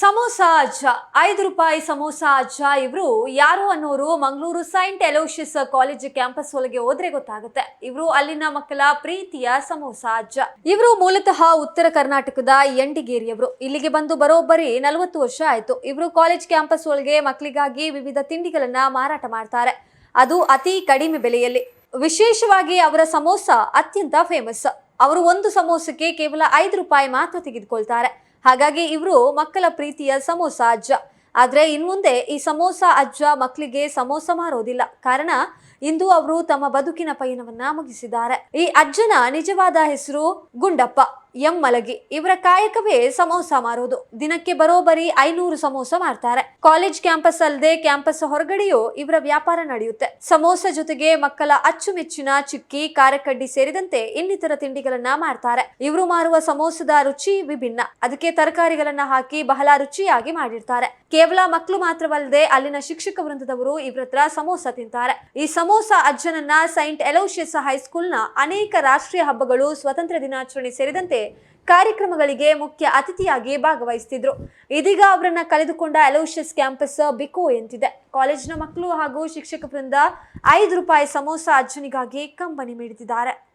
ಸಮೋಸ ಅಜ್ಜ, ಐದು ರೂಪಾಯಿ ಸಮೋಸ ಅಜ್ಜ ಇವರು ಯಾರು ಅನ್ನೋರು Mangaluru saint Aloysius college campus ಒಳಗೆ ಹೋದ್ರೆ ಗೊತ್ತಾಗುತ್ತೆ. ಇವರು ಅಲ್ಲಿನ ಮಕ್ಕಳ ಪ್ರೀತಿಯ ಸಮೋಸ ಅಜ್ಜ. ಇವರು ಮೂಲತಃ ಉತ್ತರ ಕರ್ನಾಟಕದ ಎಂಡಿಗೇರಿಯವರು ಇಲ್ಲಿಗೆ ಬಂದು ಬರೋಬ್ಬರಿ ನಲವತ್ತು ವರ್ಷ ಆಯ್ತು. ಇವರು ಕಾಲೇಜ್ ಕ್ಯಾಂಪಸ್ ಒಳಗೆ ಮಕ್ಕಳಿಗಾಗಿ ವಿವಿಧ ತಿಂಡಿಗಳನ್ನ ಮಾರಾಟ ಮಾಡ್ತಾರೆ. ಅದು ಅತಿ ಕಡಿಮೆ ಬೆಲೆಯಲ್ಲಿ. ವಿಶೇಷವಾಗಿ ಅವರ ಸಮೋಸ ಅತ್ಯಂತ ಫೇಮಸ್ ಅವರು ಒಂದು ಸಮೋಸಕ್ಕೆ ಕೇವಲ ಐದು ರೂಪಾಯಿ ಮಾತ್ರ ತೆಗೆದುಕೊಳ್ತಾರೆ. ಹಾಗಾಗಿ ಇವರು ಮಕ್ಕಳ ಪ್ರೀತಿಯ ಸಮೋಸ ಅಜ್ಜ. ಆದರೆ ಇನ್ಮುಂದೆ ಈ ಸಮೋಸ ಅಜ್ಜ ಮಕ್ಕಳಿಗೆ ಸಮೋಸ ಮಾರೋದಿಲ್ಲ. ಕಾರಣ ಇಂದು ಅವರು ತಮ್ಮ ಬದುಕಿನ ಪಯಣವನ್ನ ಮುಗಿಸಿದ್ದಾರೆ. ಈ ಅಜ್ಜನ ನಿಜವಾದ ಹೆಸರು ಗುಂಡಪ್ಪ. ಎಂ ಮಲಗಿ. ಇವರ ಕಾಯಕವೇ ಸಮೋಸ ಮಾರೋದು ದಿನಕ್ಕೆ ಬರೋಬರಿ ಐನೂರು ಸಮೋಸ ಮಾರ್ತಾರೆ. ಕಾಲೇಜ್ ಕ್ಯಾಂಪಸ್ ಅಲ್ಲದೆ ಕ್ಯಾಂಪಸ್ ಹೊರಗಡೆಯೂ ಇವರ ವ್ಯಾಪಾರ ನಡೆಯುತ್ತೆ. ಸಮೋಸ ಜೊತೆಗೆ ಮಕ್ಕಳ ಅಚ್ಚುಮೆಚ್ಚಿನ ಚಿಕ್ಕಿ, ಕಾರಕಡ್ಡಿ ಸೇರಿದಂತೆ ಇನ್ನಿತರ ತಿಂಡಿಗಳನ್ನ ಮಾಡ್ತಾರೆ ಇವರು ಮಾರುವ ಸಮೋಸದ ರುಚಿ ವಿಭಿನ್ನ. ಅದಕ್ಕೆ ತರಕಾರಿಗಳನ್ನ ಹಾಕಿ ಬಹಳ ರುಚಿಯಾಗಿ ಮಾಡಿರ್ತಾರೆ. ಕೇವಲ ಮಕ್ಕಳು ಮಾತ್ರವಲ್ಲದೆ ಅಲ್ಲಿನ ಶಿಕ್ಷಕ ವೃಂದದವರು ಇವ್ರ ಹತ್ರ ಸಮೋಸ ತಿಂತಾರೆ. ಈ ಸಮೋಸ ಅಜ್ಜನನ್ನ ಸೈಂಟ್ ಎಲೋಶಿಯಸ್ ಹೈಸ್ಕೂಲ್ನ ಅನೇಕ ರಾಷ್ಟ್ರೀಯ ಹಬ್ಬಗಳು ಸ್ವತಂತ್ರ ದಿನಾಚರಣೆ ಸೇರಿದಂತೆ ಕಾರ್ಯಕ್ರಮಗಳಿಗೆ ಮುಖ್ಯ ಅತಿಥಿಯಾಗಿ ಭಾಗವಹಿಸ್ತಿದ್ರು. ಇದೀಗ ಅವರನ್ನ ಕಳೆದುಕೊಂಡ ಅಲೋಷಿಯಸ್ ಕ್ಯಾಂಪಸ್ ಬಿಕೋ ಎಂತಿದೆ. ಕಾಲೇಜಿನ ಮಕ್ಕಳು ಹಾಗೂ ಶಿಕ್ಷಕ ವೃಂದ ಐದು ರೂಪಾಯಿ ಸಮೋಸ ಅಜ್ಜನಿಗಾಗಿ ಕಂಬನಿ ಮಿಡಿದಿದ್ದಾರೆ.